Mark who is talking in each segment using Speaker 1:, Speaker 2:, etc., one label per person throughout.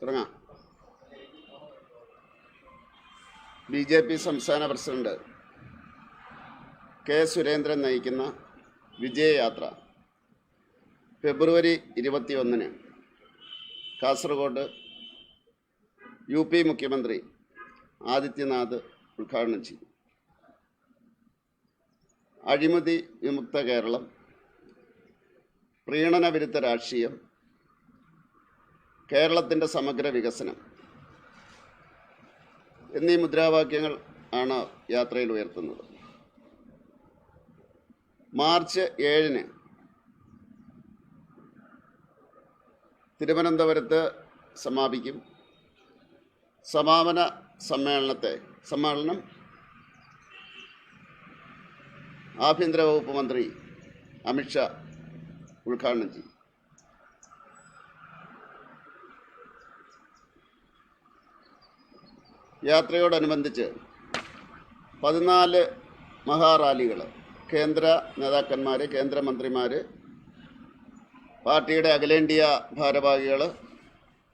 Speaker 1: തുടങ്ങാം. B J P സംസ്ഥാന president K Surendran നയിക്കുന്ന വിജയയാത്ര ഫെബ്രുവരി ഇരുപത്തിയൊന്നിന് കാസർഗോഡ് യു പി മുഖ്യമന്ത്രി ആദിത്യനാഥ് ഉദ്ഘാടനം ചെയ്തു അഴിമതി വിമുക്ത കേരളം പ്രീണന വിരുദ്ധ രാഷ്ട്രീയം കേരളത്തിന്റെ സമഗ്ര വികസനം. എന്നീ മുദ്രാവാക്യങ്ങൾ ആണ് യാത്രയിൽ ഉയർത്തുന്നത്. മാർച്ച് ഏഴിന് തിരുവനന്തപുരത്ത് സമാപിക്കും. സമാപന സമ്മേളനത്തെ സമ്മേളനം ആഭ്യന്തര വകുപ്പ് മന്ത്രി അമിത്ഷാ ഉദ്ഘാടനം ചെയ്യും. യാത്രയോടനുബന്ധിച്ച് പതിനാല് മഹാറാലികൾ കേന്ദ്ര നേതാക്കന്മാർ കേന്ദ്രമന്ത്രിമാർ പാർട്ടിയുടെ അഖിലേന്ത്യാ ഭാരവാഹികൾ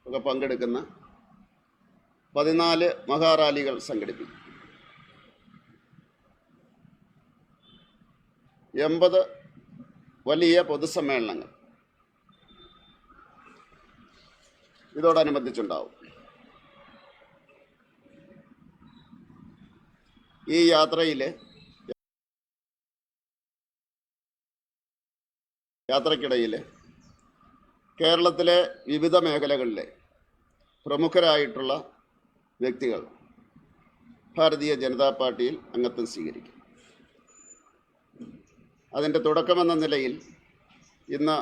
Speaker 1: ഒക്കെ പങ്കെടുക്കുന്ന പതിനാല് മഹാറാലികൾ സംഘടിപ്പിക്കും. എൺപത് വലിയ പൊതുസമ്മേളനങ്ങൾ ഇതോടനുബന്ധിച്ചുണ്ടാവും. ഈ യാത്രയിൽ യാത്രക്കിടയിൽ കേരളത്തിലെ വിവിധ മേഖലകളിലെ പ്രമുഖരായിട്ടുള്ള വ്യക്തികൾ ഭാരതീയ ജനതാ പാർട്ടിയിൽ അംഗത്വം സ്വീകരിക്കും. അതിന്റെ തുടക്കമെന്ന നിലയിൽ ഇന്ന്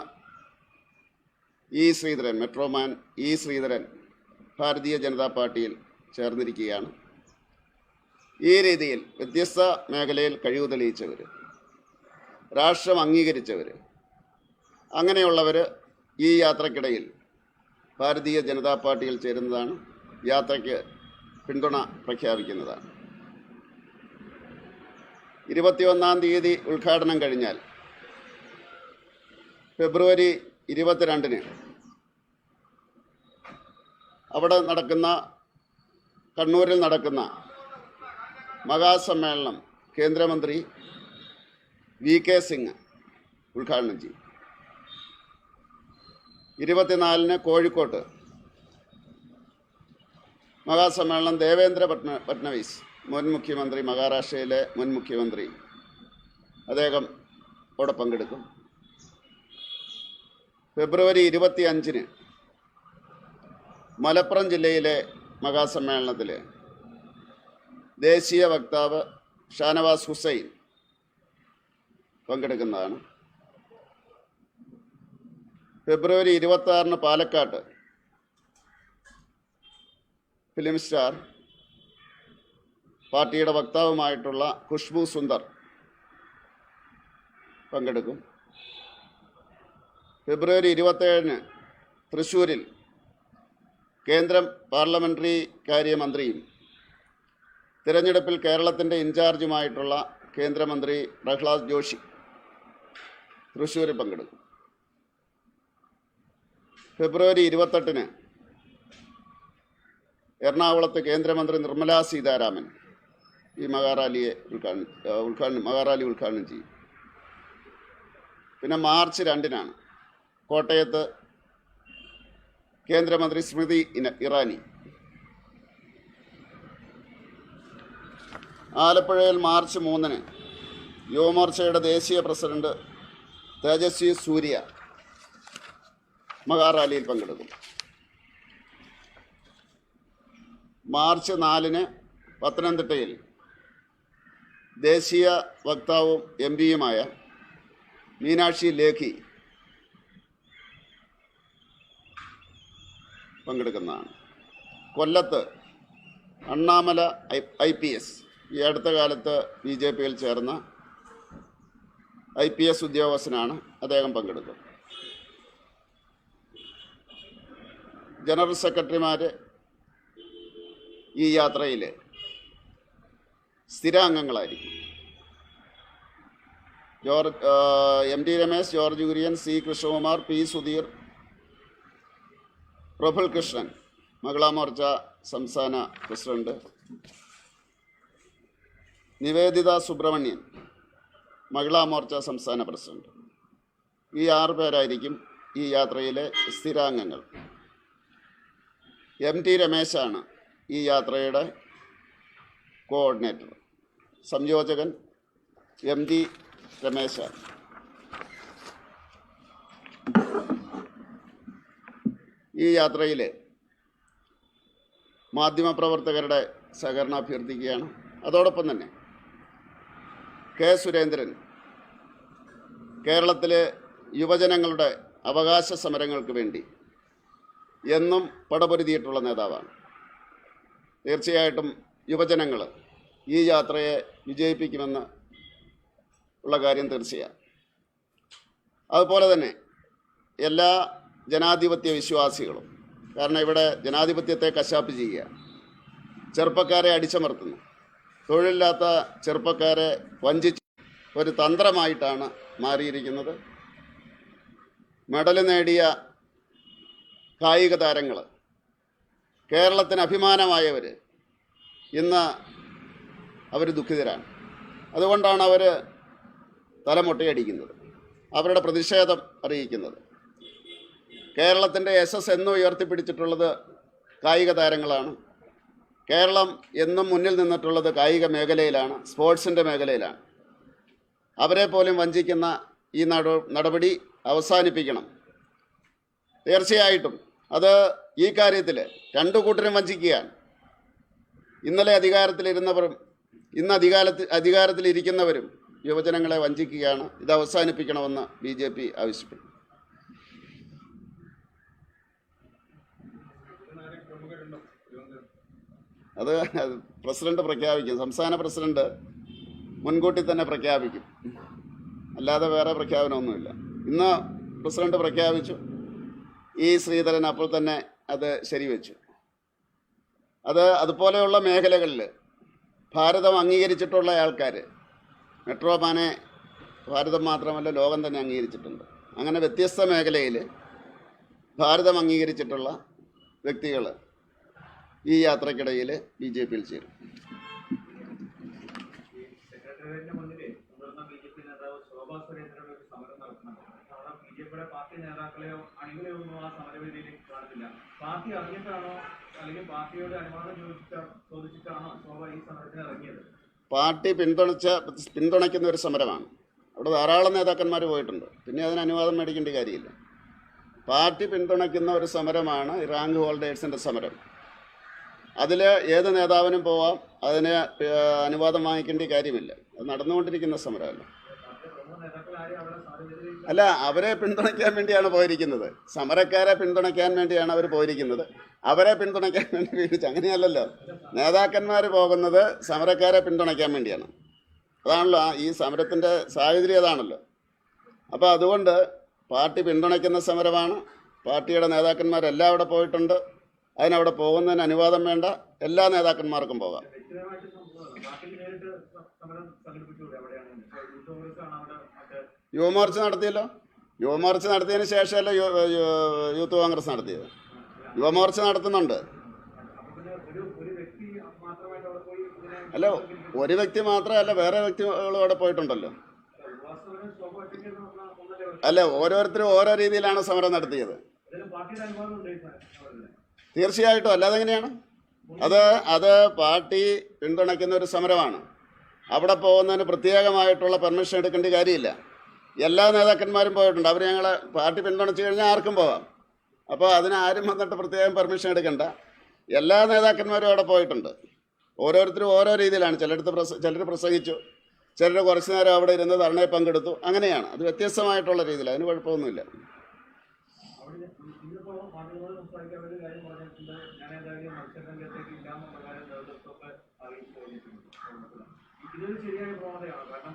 Speaker 1: E Sreedharan metro man E Sreedharan Bharatiya Janata പാർട്ടിയിൽ ചേർന്നിരിക്കുകയാണ്. ഈ രീതിയിൽ വ്യത്യസ്ത മേഖലയിൽ കഴിവ് തെളിയിച്ചവർ രാഷ്ട്രം അംഗീകരിച്ചവർ അങ്ങനെയുള്ളവർ ഈ യാത്രക്കിടയിൽ ഭാരതീയ ജനതാ പാർട്ടിയിൽ ചേരുന്നതാണ് യാത്രയ്ക്ക് പിന്തുണ പ്രഖ്യാപിക്കുന്നതാണ്. ഇരുപത്തിയൊന്നാം തീയതി ഉദ്ഘാടനം കഴിഞ്ഞാൽ ഫെബ്രുവരി ഇരുപത്തിരണ്ടിന് അവിടെ നടക്കുന്ന കണ്ണൂരിൽ നടക്കുന്ന മഹാസമ്മേളനം കേന്ദ്രമന്ത്രി വി കെ സിംഗ് ഉദ്ഘാടനം ചെയ്യും. ഇരുപത്തിനാലിന് കോഴിക്കോട്ട് മഹാസമ്മേളനം ദേവേന്ദ്ര ഫട്ന ഫട്നവിസ് മുൻ മുഖ്യമന്ത്രി മഹാരാഷ്ട്രയിലെ മുൻ മുഖ്യമന്ത്രി അദ്ദേഹം അവിടെ പങ്കെടുക്കും. ഫെബ്രുവരി ഇരുപത്തി അഞ്ചിന് മലപ്പുറം ജില്ലയിലെ മഹാസമ്മേളനത്തിൽ ദേശീയ വക്താവ് ഷാനവാസ് ഹുസൈൻ പങ്കെടുക്കുന്നതാണ്. ഫെബ്രുവരി ഇരുപത്തി ആറിന് പാലക്കാട്ട് ഫിലിം സ്റ്റാർ പാർട്ടിയുടെ വക്താവുമായിട്ടുള്ള ഖുഷ്ബു സുന്ദർ പങ്കെടുക്കും. ഫെബ്രുവരി ഇരുപത്തേഴിന് തൃശ്ശൂരിൽ കേന്ദ്ര പാർലമെന്ററി കാര്യമന്ത്രിയും തിരഞ്ഞെടുപ്പിൽ കേരളത്തിന്റെ ഇൻചാർജുമായിട്ടുള്ള കേന്ദ്രമന്ത്രി പ്രഹ്ലാദ് ജോഷി തൃശ്ശൂരിൽ പങ്കെടുക്കും. ഫെബ്രുവരി ഇരുപത്തെട്ടിന് എറണാകുളത്ത് കേന്ദ്രമന്ത്രി നിർമ്മലാ സീതാരാമൻ ഈ മഹാറാലിയെ ഉദ്ഘാടനം ഉദ്ഘാടനം മഹാറാലി ഉദ്ഘാടനം ചെയ്യും. പിന്നെ മാർച്ച് രണ്ടിനാണ് കോട്ടയത്ത് കേന്ദ്രമന്ത്രി സ്മൃതി ഇറാനി ആലപ്പുഴയിൽ മാർച്ച് മൂന്നിന് യുവമോർച്ചയുടെ ദേശീയ പ്രസിഡന്റ് തേജസ്വി സൂര്യ മഹാറാലിയിൽ പങ്കെടുക്കും. മാർച്ച് നാലിന് പത്തനംതിട്ടയിൽ ദേശീയ വക്താവും എം പിയുമായ മീനാക്ഷി ലേഖി പങ്കെടുക്കുന്നതാണ്. കൊല്ലത്ത് അണ്ണാമല ഐ പി എസ് ഈ അടുത്ത കാലത്ത് ബി ജെ പിയിൽ ചേർന്ന ഐ പി എസ് ഉദ്യോഗസ്ഥനാണ് അദ്ദേഹം പങ്കെടുക്കുന്നത് ജനറൽ സെക്രട്ടറിമാർ ഈ യാത്രയിൽ സ്ഥിരാംഗങ്ങളായിരിക്കും. George M T Ramesh George Kurian C Krishnakumar P Sudheer Praful Krishnan Mahila Morcha സംസ്ഥാന പ്രസിഡന്റ് നിവേദിത സുബ്രഹ്മണ്യൻ മഹിളാ മോർച്ച സംസ്ഥാന പ്രസിഡന്റ്. ഈ ആറ് പേരായിരിക്കും ഈ യാത്രയിലെ സ്ഥിരാംഗങ്ങൾ. എം ടി രമേശാണ് ഈ യാത്രയുടെ കോർഡിനേറ്റർ. സംയോജകൻ എം ടി രമേശാണ്. ഈ യാത്രയിൽ മാധ്യമപ്രവർത്തകരുടെ സഹകരണ അഭ്യർത്ഥിക്കുകയാണ്. അതോടൊപ്പം തന്നെ കെ സുരേന്ദ്രൻ കേരളത്തിലെ യുവജനങ്ങളുടെ അവകാശ സമരങ്ങൾക്ക് വേണ്ടി എന്നും പടപൊരുതിയിട്ടുള്ള നേതാവാണ്. തീർച്ചയായിട്ടും യുവജനങ്ങൾ ഈ യാത്രയെ വിജയിപ്പിക്കുമെന്ന് ഉള്ള കാര്യം തീർച്ചയാണ് അതുപോലെ തന്നെ എല്ലാ ജനാധിപത്യ വിശ്വാസികളും കാരണം ഇവിടെ ജനാധിപത്യത്തെ കശാപ്പ് ചെയ്യുക ചെറുപ്പക്കാരെ അടിച്ചമർത്തുന്നു. തൊഴിലില്ലാത്ത ചെറുപ്പക്കാരെ വഞ്ചിച്ച് ഒരു തന്ത്രമായിട്ടാണ് മാറിയിരിക്കുന്നത്. മെഡൽ നേടിയ കായിക താരങ്ങൾ കേരളത്തിന് അഭിമാനമായവർ ഇന്ന് അവർ ദുഃഖിതരാണ്. അതുകൊണ്ടാണ് അവർ തലമുട്ടയടിക്കുന്നത് അവരുടെ പ്രതിഷേധം അറിയിക്കുന്നത്. കേരളത്തിന്റെ യശസ് എന്നും ഉയർത്തിപ്പിടിച്ചിട്ടുള്ളത് കായിക താരങ്ങളാണ്. കേരളം എന്നും മുന്നിൽ നിന്നിട്ടുള്ളത് കായിക മേഖലയിലാണ് സ്പോർട്സിന്റെ മേഖലയിലാണ്. അവരെ പോലും വഞ്ചിക്കുന്ന ഈ നട നടപടി അവസാനിപ്പിക്കണം. തീർച്ചയായിട്ടും അത് ഈ കാര്യത്തിൽ രണ്ടു കൂട്ടരും വഞ്ചിക്കുകയാണ്. ഇന്നലെ അധികാരത്തിലിരുന്നവരും ഇന്ന് അധികാരത്തിൽ അധികാരത്തിലിരിക്കുന്നവരും യുവജനങ്ങളെ വഞ്ചിക്കുകയാണ്. ഇത് അവസാനിപ്പിക്കണമെന്ന് ബി ജെ പി ആവശ്യപ്പെട്ടു. അത് പ്രസിഡന്റ് പ്രഖ്യാപിക്കും. സംസ്ഥാന പ്രസിഡന്റ് മുൻകൂട്ടി തന്നെ പ്രഖ്യാപിക്കും. അല്ലാതെ വേറെ പ്രഖ്യാപനമൊന്നുമില്ല. ഇന്ന് പ്രസിഡന്റ് പ്രഖ്യാപിച്ചു. ഈ ശ്രീധരൻ അപ്പോൾ തന്നെ അത് ശരിവെച്ചു. അത് അതുപോലെയുള്ള മേഖലകളിൽ ഭാരതം അംഗീകരിച്ചിട്ടുള്ള ആൾക്കാർ മെട്രോമാനെ ഭാരതം മാത്രമല്ല ലോകം തന്നെ അംഗീകരിച്ചിട്ടുണ്ട്. അങ്ങനെ വ്യത്യസ്ത മേഖലയിൽ ഭാരതം അംഗീകരിച്ചിട്ടുള്ള വ്യക്തികൾ ഈ യാത്രക്കിടയിൽ ബി ജെ പിയിൽ ചേരും.
Speaker 2: പാർട്ടി നേതാക്കളെയോ അണികളെയോ ഒന്നും ആ സമരവേദിയിൽ കാണുന്നില്ല പാർട്ടി അറിഞ്ഞിട്ടാണോ അല്ലെങ്കിൽ പാർട്ടിയോട് അനുവാദം ചോദിച്ചിട്ടാ ചോദിച്ചിട്ടാണോ ശോഭ ഈ സമരത്തിന് ഇറങ്ങിയത്?
Speaker 1: പാർട്ടി പിന്തുണച്ച പിന്തുണയ്ക്കുന്ന ഒരു സമരമാണ്. അവിടെ ധാരാളം നേതാക്കന്മാർ പോയിട്ടുണ്ട്. പിന്നെ അതിന് അനുവാദം മേടിക്കേണ്ട കാര്യമില്ല. പാർട്ടി പിന്തുണയ്ക്കുന്ന ഒരു സമരമാണ് റാങ്ക് ഹോൾഡേഴ്സിന്റെ സമരം. അതിൽ ഏത് നേതാവിനും പോവാം. അതിന് അനുവാദം വാങ്ങിക്കേണ്ട കാര്യമില്ല. അത് നടന്നുകൊണ്ടിരിക്കുന്ന സമരമല്ല? അല്ല അവരെ പിന്തുണയ്ക്കാൻ വേണ്ടിയാണ് പോയിരിക്കുന്നത്. സമരക്കാരെ പിന്തുണയ്ക്കാൻ വേണ്ടിയാണ് അവർ പോയിരിക്കുന്നത്. അവരെ പിന്തുണയ്ക്കാൻ വേണ്ടി വിളിച്ചു അങ്ങനെയല്ലല്ലോ. നേതാക്കന്മാർ പോകുന്നത് സമരക്കാരെ പിന്തുണയ്ക്കാൻ വേണ്ടിയാണ്. അതാണല്ലോ ഈ സമരത്തിന്റെ സാഹചര്യം അതാണല്ലോ. അപ്പോൾ അതുകൊണ്ട് പാർട്ടി പിന്തുണയ്ക്കുന്ന സമരമാണ്. പാർട്ടിയുടെ നേതാക്കന്മാരെല്ലാം അവിടെ പോയിട്ടുണ്ട്. അതിനവിടെ പോകുന്നതിന് അനുവാദം വേണ്ട. എല്ലാ നേതാക്കന്മാർക്കും പോകാം. യുവമോർച്ച നടത്തിയല്ലോ? യുവമോർച്ച നടത്തിയതിന് ശേഷമല്ല യൂത്ത് കോൺഗ്രസ് നടത്തിയത്? യുവമോർച്ച നടത്തുന്നുണ്ട്. അല്ല ഒരു വ്യക്തി മാത്രമല്ല വേറെ വ്യക്തികളും അവിടെ പോയിട്ടുണ്ടല്ലോ. അല്ല ഓരോരുത്തരും ഓരോ രീതിയിലാണ് സമരം നടത്തിയത്. തീർച്ചയായിട്ടും അല്ലാതെ എങ്ങനെയാണ്? അത് അത് പാർട്ടി പിന്തുണയ്ക്കുന്ന ഒരു സമരമാണ്. അവിടെ പോകുന്നതിന് പ്രത്യേകമായിട്ടുള്ള പെർമിഷൻ എടുക്കേണ്ട കാര്യമില്ല. എല്ലാ നേതാക്കന്മാരും പോയിട്ടുണ്ട്. അവർ ഞങ്ങൾ പാർട്ടി പിന്തുണച്ച് കഴിഞ്ഞാൽ ആർക്കും പോവാം. അപ്പോൾ അതിന് ആരും വന്നിട്ട് പ്രത്യേകം പെർമിഷൻ എടുക്കണ്ട. എല്ലാ നേതാക്കന്മാരും അവിടെ പോയിട്ടുണ്ട്. ഓരോരുത്തരും ഓരോ രീതിയിലാണ്. ചിലടത്ത് പ്രസ ചിലർ പ്രസംഗിച്ചു. ചിലർ കുറച്ച് നേരം അവിടെ ഇരുന്ന് ധർണയിൽ പങ്കെടുത്തു. അങ്ങനെയാണ്. അത് വ്യത്യസ്തമായിട്ടുള്ള രീതിയിൽ. അതിന് കുഴപ്പമൊന്നുമില്ല.
Speaker 2: അവിടെ ഞാൻ- ഇന്നിപ്പോ മാധ്യമങ്ങളോട് സംസാരിക്കാൻ ഒരു കാര്യം പറഞ്ഞിട്ടുണ്ട്. ഞാൻ ഏതായാലും മത്സരരംഗത്തേക്ക് ഇല്ലാന്ന് പ്രകാരം നേതൃത്വമൊക്കെ അറിയിച്ചു കഴിഞ്ഞിട്ടുണ്ട് ഇതൊരു ശരിയായ പ്രവണതയാണ്. കാരണം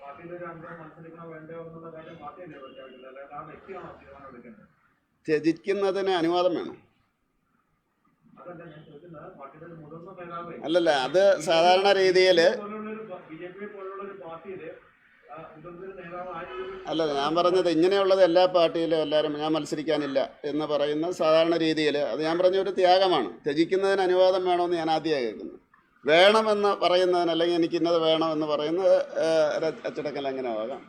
Speaker 2: പാർട്ടിയിലെ ഒരു അംഗം മത്സരിക്കണോ വേണ്ടയോ എന്നുള്ള കാര്യം പാർട്ടിയല്ലേ പ്രഖ്യാപിക്കുന്നത്. അല്ലാതെ ആ വ്യക്തിയാണോ തീരുമാനം എടുക്കേണ്ടത്?
Speaker 1: ത്യജിക്കുന്നതിന് അനുവാദം വേണം. അല്ലല്ല അത് സാധാരണ രീതിയിൽ അല്ല ഞാൻ പറഞ്ഞത് ഇങ്ങനെയുള്ളത് എല്ലാ പാർട്ടിയിലും എല്ലാവരും ഞാൻ മത്സരിക്കാനില്ല എന്ന് പറയുന്ന സാധാരണ രീതിയിൽ അത് ഞാൻ പറഞ്ഞ ഒരു ത്യാഗമാണ്. ത്യജിക്കുന്നതിന് അനുവാദം വേണമെന്ന് ഞാൻ ആദ്യമായി കേൾക്കുന്നു. വേണമെന്ന് പറയുന്നതിന് അല്ലെങ്കിൽ എനിക്ക് ഇന്നത് വേണമെന്ന് പറയുന്നത് അച്ചടക്കൽ ലംഘനമാകാം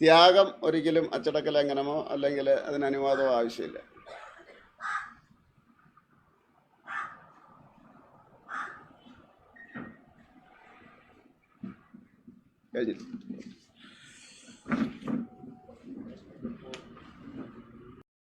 Speaker 1: ത്യാഗം ഒരിക്കലും അച്ചടക്കൽ ലംഘനമോ അല്ലെങ്കിൽ അതിന് അനുവാദമോ ആവശ്യമില്ല. കഴിഞ്ഞിട്ടുണ്ട്